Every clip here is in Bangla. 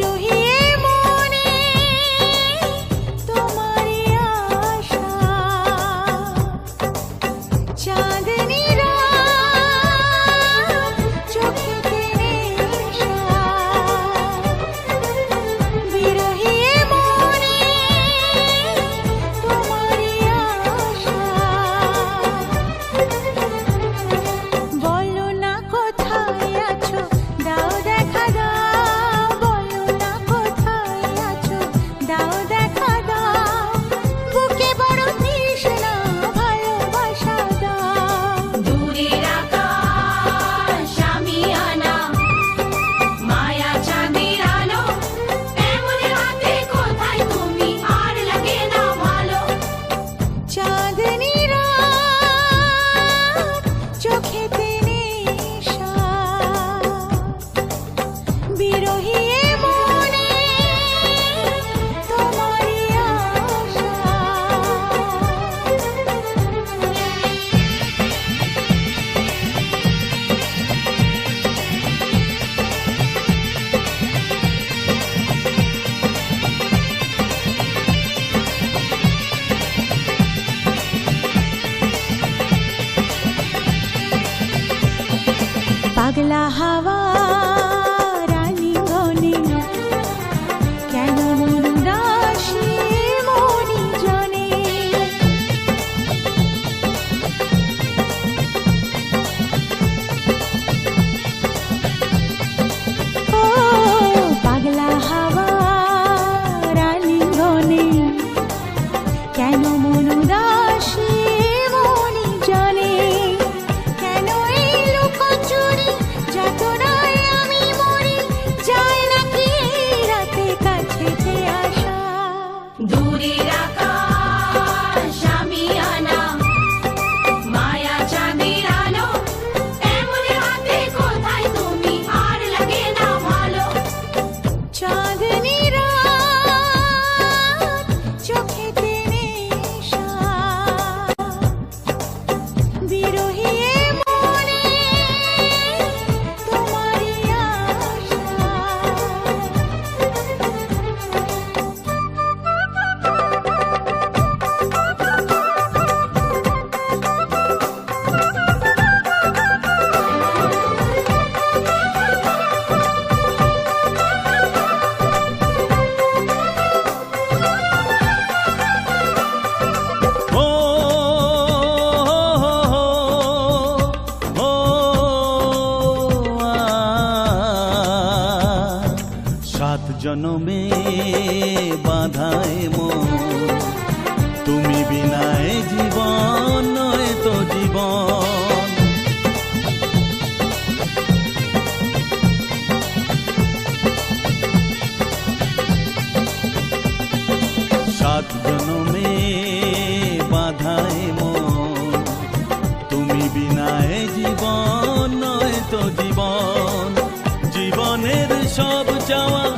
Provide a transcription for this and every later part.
ರುಹಿ अगला हवा। সাত জনমে বাধায় মন। তুমি বিনায় জীবন, নয় তো জীবন। সাত জনমে বাধায় মন। তুমি বিনায় জীবন, নয় তো জীবন। জীবনের সব চাওয়া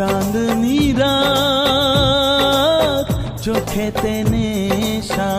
চাঁদনি রাত চোখেতে নেশা।